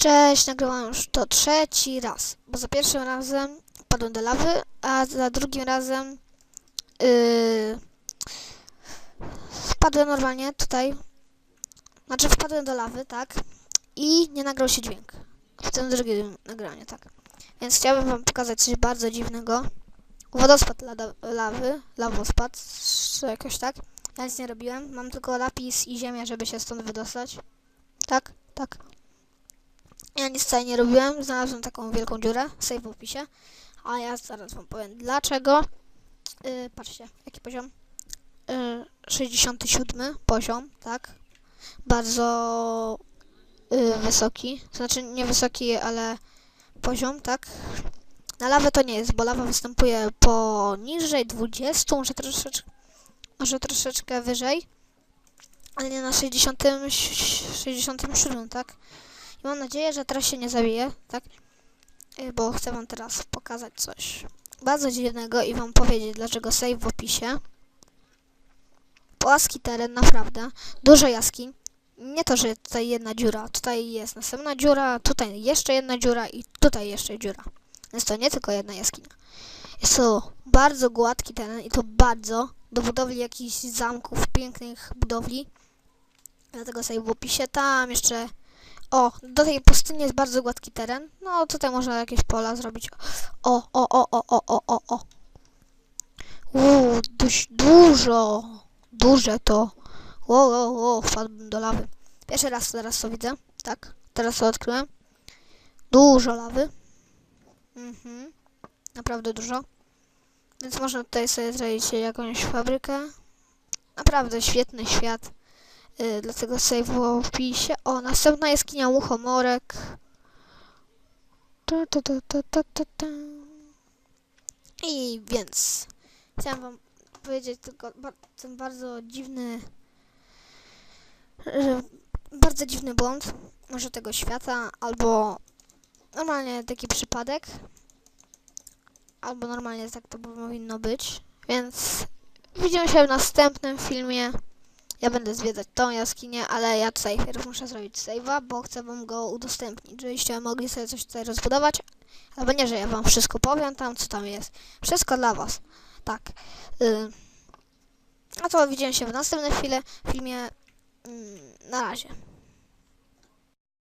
Cześć, nagrywam już to trzeci raz, bo za pierwszym razem wpadłem do lawy, a za drugim razem yy, wpadłem normalnie tutaj, znaczy wpadłem do lawy, tak, i nie nagrał się dźwięk w tym drugim nagraniu, tak. Więc chciałbym wam pokazać coś bardzo dziwnego. Wodospad lada, lawy, lawospad, czy jakoś tak. Ja nic nie robiłem, mam tylko lapis i ziemię, żeby się stąd wydostać. Tak, tak. Ja nic tutaj nie robiłem, znalazłem taką wielką dziurę, save w opisie, a ja zaraz wam powiem dlaczego. Yy, patrzcie, jaki poziom? Yy, 67 poziom, tak? Bardzo yy, wysoki, znaczy nie wysoki, ale poziom, tak? Na lawę to nie jest, bo lawa występuje poniżej 20, może troszeczkę, może troszeczkę wyżej, ale nie na 60, 67, tak? I mam nadzieję, że teraz się nie zabije, tak? Y, Bo chcę wam teraz pokazać coś bardzo dziwnego i wam powiedzieć, dlaczego save w opisie. Płaski teren, naprawdę. Dużo jaskiń. Nie to, że tutaj jedna dziura. Tutaj jest następna dziura, tutaj jeszcze jedna dziura i tutaj jeszcze dziura. Jest to nie tylko jedna jaskinia. Jest to bardzo gładki teren i to bardzo do budowli jakichś zamków, pięknych budowli. Dlatego sobie w opisie tam jeszcze o, do tej pustyni jest bardzo gładki teren. No, tutaj można jakieś pola zrobić. O, o, o, o, o, o, o, o. Uuu, dość dużo. Duże to. O, o, o, wpadłbym do lawy. Pierwszy raz teraz to widzę. Tak, teraz to odkryłem. Dużo lawy. Mhm. Naprawdę dużo. Więc można tutaj sobie zrobić jakąś fabrykę. Naprawdę świetny świat. Y, dlatego sobie w opisie. O, następna jaskinia muchomorek. I więc chciałam wam powiedzieć tylko ten bardzo dziwny bardzo dziwny błąd może tego świata, albo normalnie taki przypadek, albo normalnie tak to powinno być, więc widzimy się w następnym filmie. Ja będę zwiedzać tą jaskinię, ale ja tutaj najpierw muszę zrobić save'a, bo chcę wam go udostępnić, żebyście mogli sobie coś tutaj rozbudować. Albo nie, że ja wam wszystko powiem tam, co tam jest. Wszystko dla was. Tak. Y a to widzimy się w następnym chwile, filmie. Mm, na razie.